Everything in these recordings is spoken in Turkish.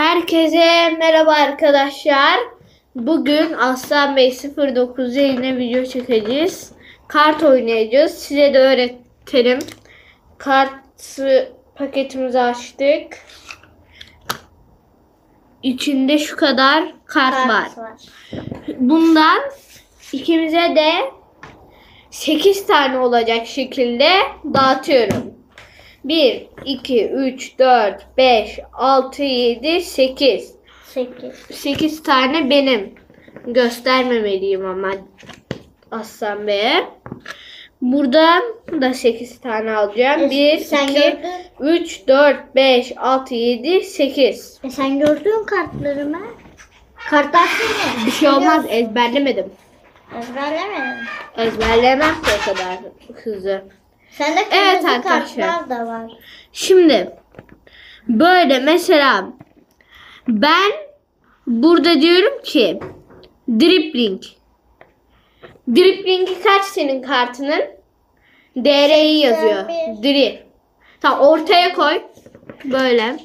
Herkese merhaba arkadaşlar. Bugün Aslan Bey 09'da yine video çekeceğiz. Kart oynayacağız. Size de öğretelim. Kartı paketimizi açtık. İçinde şu kadar kart var. Bundan ikimize de 8 tane olacak şekilde dağıtıyorum. 1, 2, 3, 4, 5, 6, 7, 8. 8. 8 tane benim. Göstermemeliyim ama Aslan Bey'e. Buradan da 8 tane alacağım. E, 1, sen 2, gördün. 3, 4, 5, 6, 7, 8. E sen gördün kartlarımı. Kartlar senin. Bir şey olmaz ezberlemedim. Ezberlemedin. Ezberlemem o kadar hızlı. Sende Evet kırmızı arkadaşlar. kartlar da var. Şimdi böyle mesela ben burada diyorum ki dribbling. Dribblingi kaç senin kartının? DR'yi yazıyor. 81. Dri. Tamam ortaya koy. Böyle.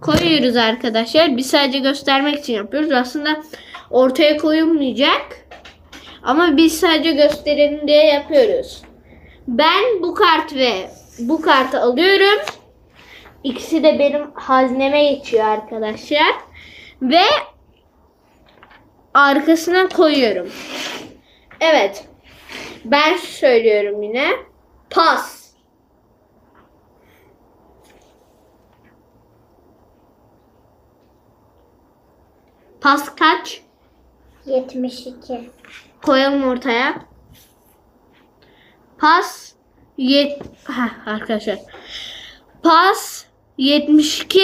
Koyuyoruz arkadaşlar. Biz sadece göstermek için yapıyoruz. Aslında ortaya koyulmayacak. Ama biz sadece gösterelim diye yapıyoruz. Ben bu kart ve bu kartı alıyorum. İkisi de benim hazneme geçiyor arkadaşlar. Ve arkasına koyuyorum. Evet. Ben söylüyorum yine. Pas. Pas kaç? 72. Koyalım ortaya. Pas yet Heh, arkadaşlar. Pas 72.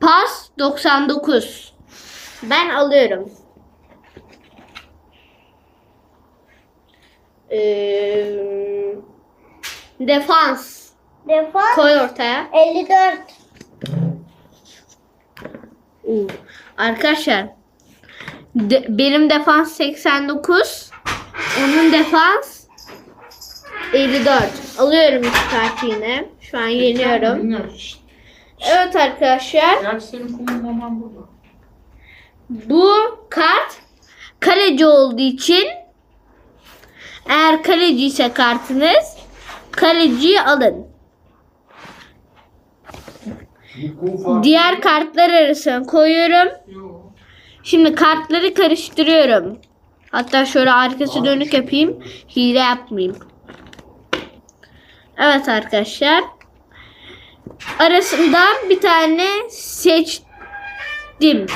Pas 99. Ben alıyorum. Ee, defans. Defans Koy ortaya. 54. Oo. Arkadaşlar de- benim defans 89. Onun defans 54. Alıyorum iki kartı yine. Şu an yeniyorum. Evet arkadaşlar. Bu kart kaleci olduğu için eğer kaleci ise kartınız kaleciyi alın. Diğer kartlar arasına koyuyorum. Şimdi kartları karıştırıyorum. Hatta şöyle arkası dönük yapayım. Hile yapmayayım. Evet arkadaşlar. Arasından bir tane seçtim.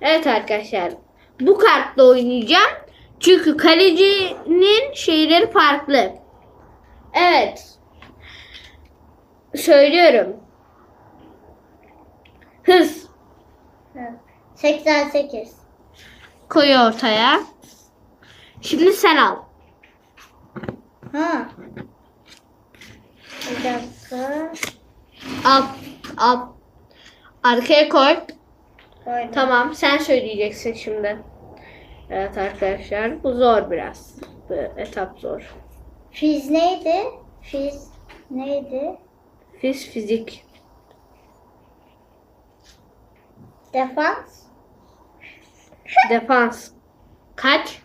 Evet arkadaşlar. Bu kartla oynayacağım. Çünkü kalecinin şeyleri farklı. Evet. Söylüyorum. Hız. Evet. 88. Koy ortaya. Şimdi sen al. Ha. Dakika. Al. Al. Arkaya koy. Koydum. Tamam sen söyleyeceksin şimdi. Evet arkadaşlar bu zor biraz. Bu etap zor. Fiz neydi? Fiz neydi? Fiz fizik. Defans. Defans. Kaç?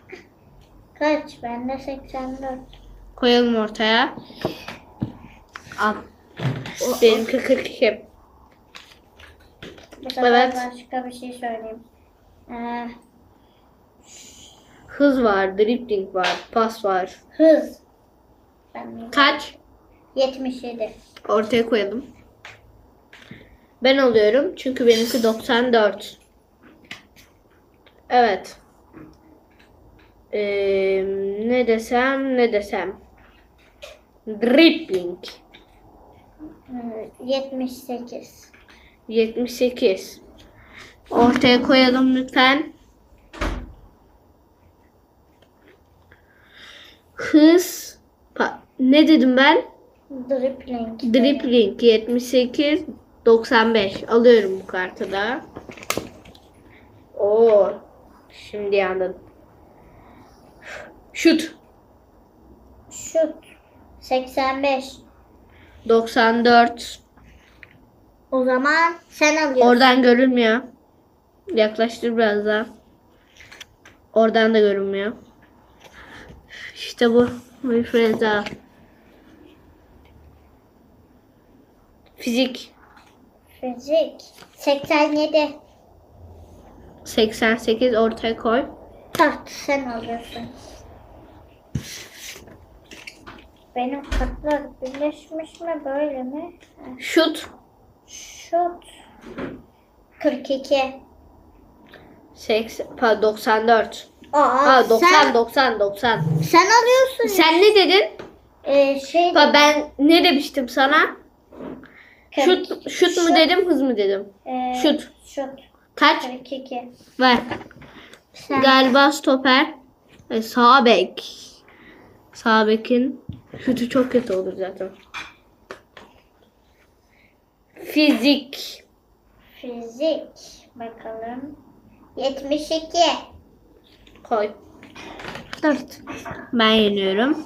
Kaç? Bende 84. Koyalım ortaya. Al. Benimki 42. Bu sefer Evet. başka bir şey söyleyeyim. Ee, Hız var, dribbling var, pas var. hız. Ben Kaç? 77. Ortaya koyalım. Ben alıyorum çünkü benimki 94. Evet. Ee, ne desem ne desem. Dribbling. Ee, 78. 78. Ortaya koyalım lütfen. Hız. Ne dedim ben? Dribbling. Dribbling 78 95 alıyorum bu kartı da. Oo. Şimdi yandın. Şut Şut. 85. 94 O zaman sen alıyorsun. Oradan görünmüyor. Yaklaştır biraz daha. Oradan da görünmüyor. İşte bu. Daha. Fizik. Fizik. 87. 88 ortaya koy. Dört sen alıyorsun. Benim katlar birleşmiş mi böyle mi? Şut. Şut. 42. 80, pardon, 94. Aa, Ha 90 sen, 90 90. sen alıyorsun. Sen ne dedin? Ee, şey Ha, ben ne demiştim sana? Şut şut mu dedim, hız mı dedim? Ee, şut. Şut. Kaç? 42. Ver. Sen. Galiba stoper. E, sağ bek. Sağ bekin şutu çok kötü olur zaten. Fizik. Fizik. Bakalım. 72. Koy. 4. Ben yeniyorum.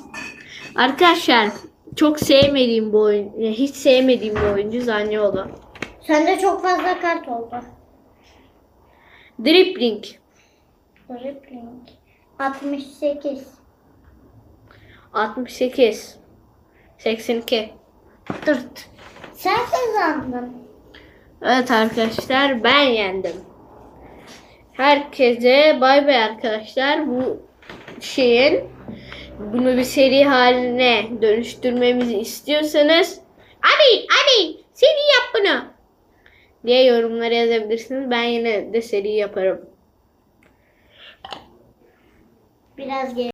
Arkadaşlar çok sevmediğim bu oyun, hiç sevmediğim bir oyuncu Zaniolo. Sende çok fazla kart oldu. Dribbling. Dribbling. 68. 68. 82. 4. Sen kazandın. Evet arkadaşlar ben yendim. Herkese bay bay arkadaşlar. Bu şeyin bunu bir seri haline dönüştürmemizi istiyorsanız abi abi seri yap bunu diye yorumlara yazabilirsiniz. Ben yine de seri yaparım. Biraz geri.